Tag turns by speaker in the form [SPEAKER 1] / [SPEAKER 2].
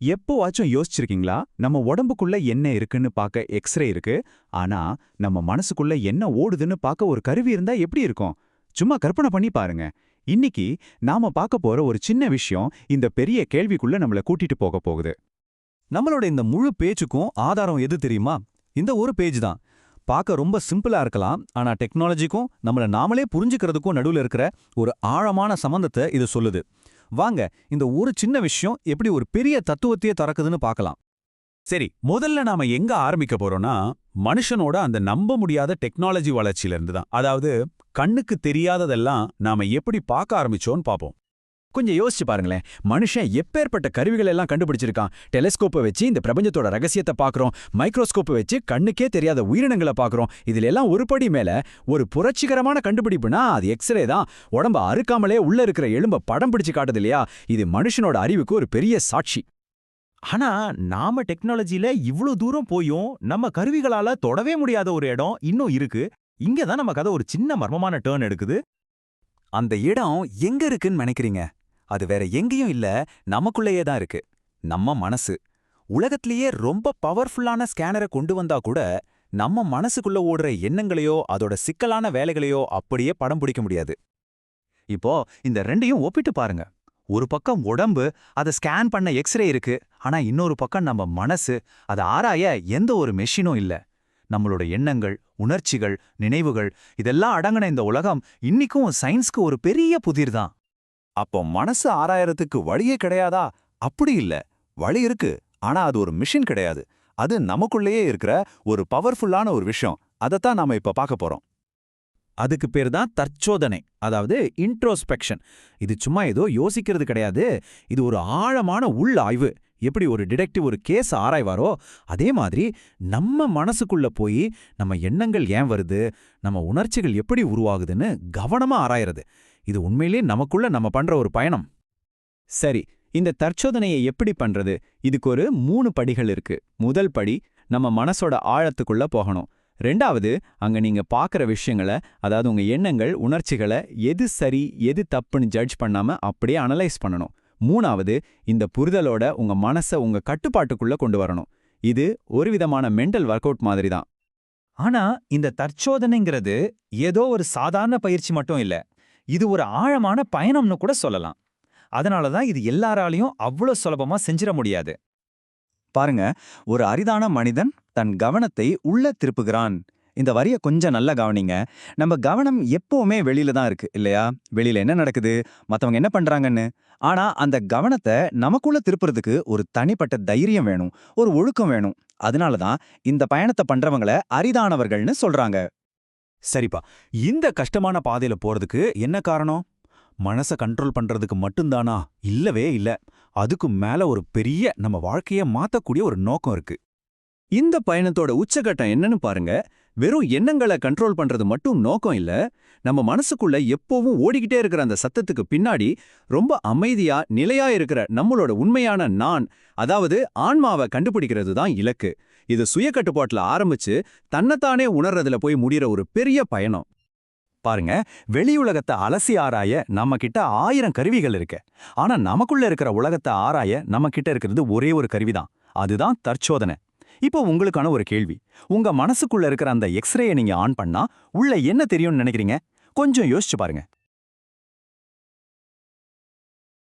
[SPEAKER 1] எப்போவாச்சும் யோசிச்சிருக்கீங்களா? நம்ம உடம்புக்குள்ள என்ன இருக்குன்னு பார்க்க எக்ஸ்ரே இருக்கு. ஆனா நம்ம மனசுக்குள்ள என்ன ஓடுதுன்னு பார்க்க ஒரு கருவி இருந்தா எப்படி இருக்கும்? சும்மா கற்பனை பண்ணி பாருங்க. இன்னைக்கு நாம பார்க்க போற ஒரு சின்ன விஷயம் இந்த பெரிய கேள்விக்குள்ள நம்மள கூட்டிட்டு போக போகுது.
[SPEAKER 2] நம்மளோட இந்த முழு பேச்சுக்கும் ஆதாரம் எது தெரியுமா? இந்த ஒரு பேஜ் தான். பார்க்க ரொம்ப சிம்பிளா இருக்கலாம். ஆனா டெக்னாலஜிக்கும் நம்மள நாமளே புரிஞ்சுக்கிறதுக்கும் நடுவுல இருக்கிற ஒரு ஆழமான சம்பந்தத்தை இது சொல்லுது. வாங்க இந்த ஒரு சின்ன விஷயம் எப்படி ஒரு பெரிய தத்துவத்தையே திறக்குதுன்னு பார்க்கலாம்.
[SPEAKER 3] சரி முதல்ல நாம எங்க ஆரம்பிக்க போறோம்னா மனுஷனோட அந்த நம்ப முடியாத டெக்னாலஜி வளர்ச்சியிலிருந்து தான். அதாவது கண்ணுக்கு தெரியாததெல்லாம் நாம எப்படி பார்க்க ஆரம்பிச்சோன்னு பாப்போம்
[SPEAKER 4] கொஞ்சம் யோசிச்சு பாருங்களேன். மனுஷன் எப்பேற்பட்ட கருவிகள் எல்லாம் கண்டுபிடிச்சிருக்கான்? டெலிஸ்கோப்பை வச்சு இந்த பிரபஞ்சத்தோட ரகசியத்தை பார்க்கறோம் மைக்ரோஸ்கோப்பை வச்சு கண்ணுக்கே தெரியாத உயிரினங்களை பார்க்கறோம் இதுல எல்லாம் ஒரு படி மேல ஒரு புரட்சிகரமான கண்டுபிடிப்புனா அது எக்ஸ்ரே தான். உடம்ப அறுக்காமலே உள்ள இருக்கிற எலும்ப படம் பிடிச்சு காட்டுது இல்லையா? இது மனுஷனோட அறிவுக்கு ஒரு பெரிய சாட்சி.
[SPEAKER 5] ஆனா நாம டெக்னாலஜில இவ்ளோ தூரம் போயும் நம்ம கருவிகளால தொடவே முடியாத ஒரு இடம் இன்னும் இருக்கு. இங்க தான் நம்ம கதை ஒரு சின்ன மர்மமான டேர்ன் எடுக்குது.
[SPEAKER 2] அந்த இடம் எங்க இருக்குன்னு நினைக்கிறீங்க? அது வேற எங்கேயும் இல்ல நமக்குள்ளேயே தான் இருக்கு. நம்ம மனசு. உலகத்திலேயே ரொம்ப பவர்ஃபுல்லான ஸ்கேனரை கொண்டு வந்தா கூட நம்ம மனசுக்குள்ள ஓடுற எண்ணங்களையோ அதோட சிக்கலான வேலைகளையோ அப்படியே படம் பிடிக்க முடியாது. இப்போ இந்த ரெண்டையும் ஒப்பிட்டு பாருங்க. ஒரு பக்கம் உடம்பு அதை ஸ்கேன் பண்ண எக்ஸ்ரே இருக்கு ஆனா இன்னொரு பக்கம் நம்ம மனசு அதை ஆராய எந்த ஒரு மெஷினும் இல்ல. நம்மளோட எண்ணங்கள் உணர்ச்சிகள் நினைவுகள் இதெல்லாம் அடங்கின இந்த உலகம் இன்னிக்கும் சயின்ஸ்க்கு ஒரு பெரிய புதிர் தான். அப்போ மனசு ஆராயறதுக்கு வழியே கிடையாதா? அப்படி இல்ல. வழி இருக்கு. ஆனா அது ஒரு மிஷின் கிடையாது. அது நமக்குள்ளேயே இருக்கிற ஒரு பவர்ஃபுல்லான ஒரு விஷயம். அதைத்தான் நாம இப்ப பார்க்க போறோம்.
[SPEAKER 5] அதுக்கு பேர் தான் தற்சோதனை. அதாவது இன்ட்ரோஸ்பெக்ஷன் இது சும்மா ஏதோ யோசிக்கிறது கிடையாது. இது ஒரு ஆழமான உள் ஆய்வு. எப்படி ஒரு டிடெக்டிவ் ஒரு கேஸ் ஆராய்வாரோ அதே மாதிரி நம்ம மனசுக்குள்ள போய் நம்ம எண்ணங்கள் ஏன் வருது நம்ம உணர்ச்சிகள் எப்படி உருவாகுதுன்னு கவனமா ஆராயறது. இது உண்மையிலே நமக்குள்ள நம்ம பண்ற ஒரு பயணம்.
[SPEAKER 4] சரி இந்த தற்சோதனையை எப்படி பண்றது? இதுக்கு ஒரு மூணு படிகள் இருக்கு. முதல் படி நம்ம மனசோட ஆழத்துக்குள்ள போகணும். ரெண்டாவது அங்க நீங்க பார்க்குற விஷயங்களை அதாவது உங்க எண்ணங்கள் உணர்ச்சிகளை எது சரி எது தப்புன்னு ஜட்ஜ் பண்ணாம அப்படியே அனலைஸ் பண்ணணும். மூணாவது இந்த புரிதலோட உங்க மனசை உங்க கட்டுப்பாட்டுக்குள்ள கொண்டு வரணும். இது ஒரு விதமான மென்டல் ஒர்க் அவுட் மாதிரி தான்
[SPEAKER 5] ஆனா இந்த தற்சோதனைங்கிறது ஏதோ ஒரு சாதாரண பயிற்சி மட்டும் இல்ல. இது ஒரு ஆழமான பயணம்னு கூட சொல்லலாம். அதனால தான் இது எல்லாராலையும் அவ்வளோ சுலபமா செஞ்சிட முடியாது.
[SPEAKER 2] பாருங்க ஒரு அரிதான மனிதன் தன் கவனத்தை உள்ள திருப்புகிறான். இந்த வரிய கொஞ்சம் நல்லா கவனிங்க. நம்ம கவனம் எப்பவுமே வெளியில தான் இருக்கு இல்லையா? வெளியில என்ன நடக்குது? மத்தவங்க என்ன பண்றாங்கன்னு. ஆனா அந்த கவனத்தை நமக்குள்ள திருப்புறதுக்கு ஒரு தனிப்பட்ட தைரியம் வேணும். ஒரு ஒழுக்கம் வேணும். அதனால தான் இந்த பயணத்தை பண்றவங்கள அரிதானவர்கள்னு சொல்றாங்க.
[SPEAKER 3] சரிப்பா. இந்த கஷ்டமான பாதையில போறதுக்கு என்ன காரணம்? மனச கண்ட்ரோல் பண்றதுக்கு மட்டும்தானா? இல்லவே இல்ல. அதுக்கு மேல ஒரு பெரிய நம்ம வாழ்க்கைய மாத்தக்கூடிய ஒரு நோக்கம் இருக்கு.
[SPEAKER 4] இந்த பயணத்தோட உச்சகட்டம் என்னன்னு பாருங்க. வெறும் எண்ணங்களை கண்ட்ரோல் பண்றது மட்டும் நோக்கம் இல்ல. நம்ம மனசுக்குள்ள எப்போவும் ஓடிக்கிட்டே இருக்கிற அந்த சத்தத்துக்கு பின்னாடி ரொம்ப அமைதியா நிலையா இருக்கிற நம்மளோட உண்மையான நான் அதாவது ஆன்மாவை கண்டுபிடிக்கிறது தான் இலக்கு. இது சுய கட்டுப்பாட்டுல ஆரம்பிச்சு தன்னைத்தானே உணர்றதுல போய் முடிகிற ஒரு பெரிய பயணம்.
[SPEAKER 2] பாருங்க வெளியுலகத்தை அலசி ஆராய நம்ம கிட்ட ஆயிரம் கருவிகள் இருக்கு. ஆனா நமக்குள்ள இருக்கிற உலகத்தை ஆராய நம்ம கிட்ட இருக்கிறது ஒரே ஒரு கருவிதான். அதுதான் தற்சோதனை. இப்போ உங்களுக்கான ஒரு கேள்வி. உங்க மனசுக்குள்ள இருக்கிற அந்த எக்ஸ்ரேயை நீங்க ஆன் பண்ணா உள்ள என்ன தெரியும்னு நினைக்கிறீங்க? கொஞ்சம் யோசிச்சு பாருங்க.